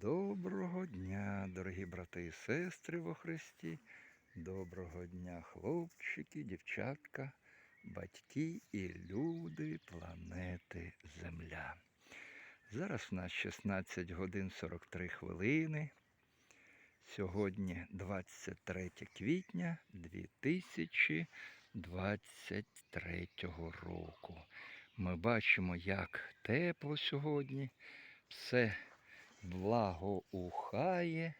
Доброго дня, дорогі брати і сестри во Христі. Доброго дня, хлопчики, дівчатка, батьки і люди планети Земля. Зараз у нас 16 годин 43 хвилини. Сьогодні 23 квітня 2023 року. Ми бачимо, як тепло сьогодні. Все благоухає,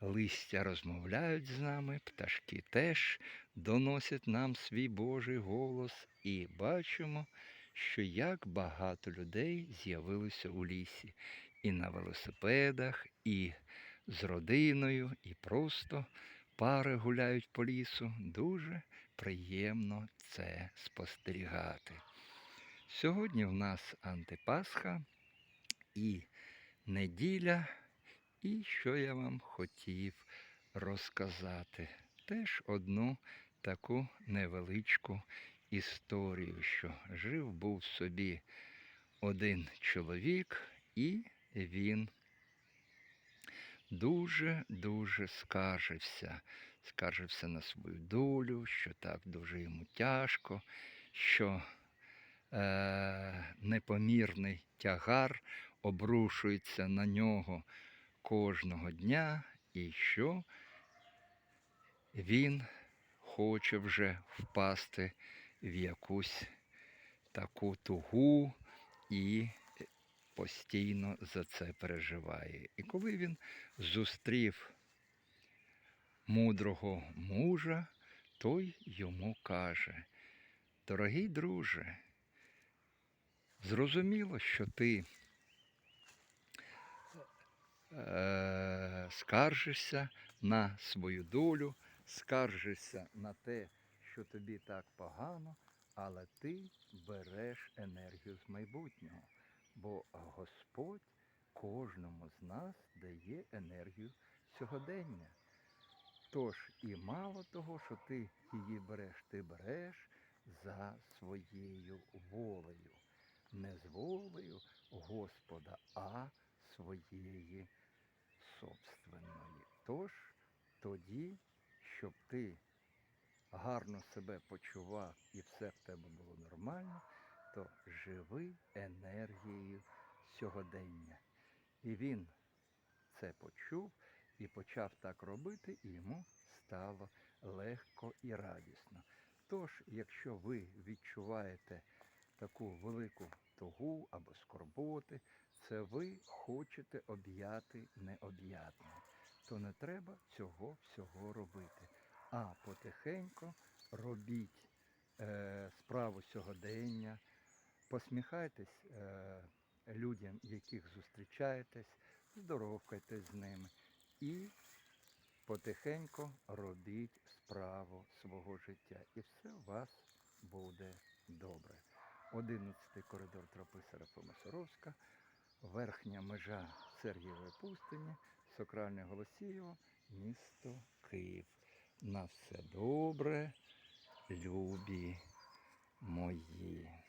листя розмовляють з нами, пташки теж доносять нам свій Божий голос, і бачимо, що як багато людей з'явилося у лісі і на велосипедах, і з родиною, і просто пари гуляють по лісу. Дуже приємно це спостерігати. Сьогодні в нас антипасха і неділя. І що я вам хотів розказати? Теж одну таку невеличку історію, що жив був собі один чоловік, і він дуже-дуже скаржився. Скаржився на свою долю, що так дуже йому тяжко, що е, непомірний тягар обрушується на нього кожного дня, і що він хоче вже впасти в якусь таку тугу і постійно за це переживає. І коли він зустрів мудрого мужа, той йому каже, дорогий друже, зрозуміло, що ти е, скаржишся на свою долю, скаржишся на те, що тобі так погано, але ти береш енергію з майбутнього. Бо Господь кожному з нас дає енергію сьогодення. Тож і мало того, що ти її береш, ти береш за своєю волею. Не з волею Господа, а своєї собственної. Тож тоді, щоб ти гарно себе почував і все в тебе було нормально, то живи енергією сьогодення. І він це почув і почав так робити, і йому стало легко і радісно. Тож, якщо ви відчуваєте таку велику тугу або скорботи, це ви хочете об'яти необ'ятне, то не треба цього всього робити. А потихеньку робіть е, справу сьогодення, посміхайтесь е, людям, яких зустрічаєтесь, здоровкайтесь з ними і потихеньку робіть справу свого життя. І все у вас буде добре. 11 коридор тропи Серафима Саровська, верхня межа Сергієвої пустині, Сокральне Голосієво, місто Київ. На все добре, любі мої.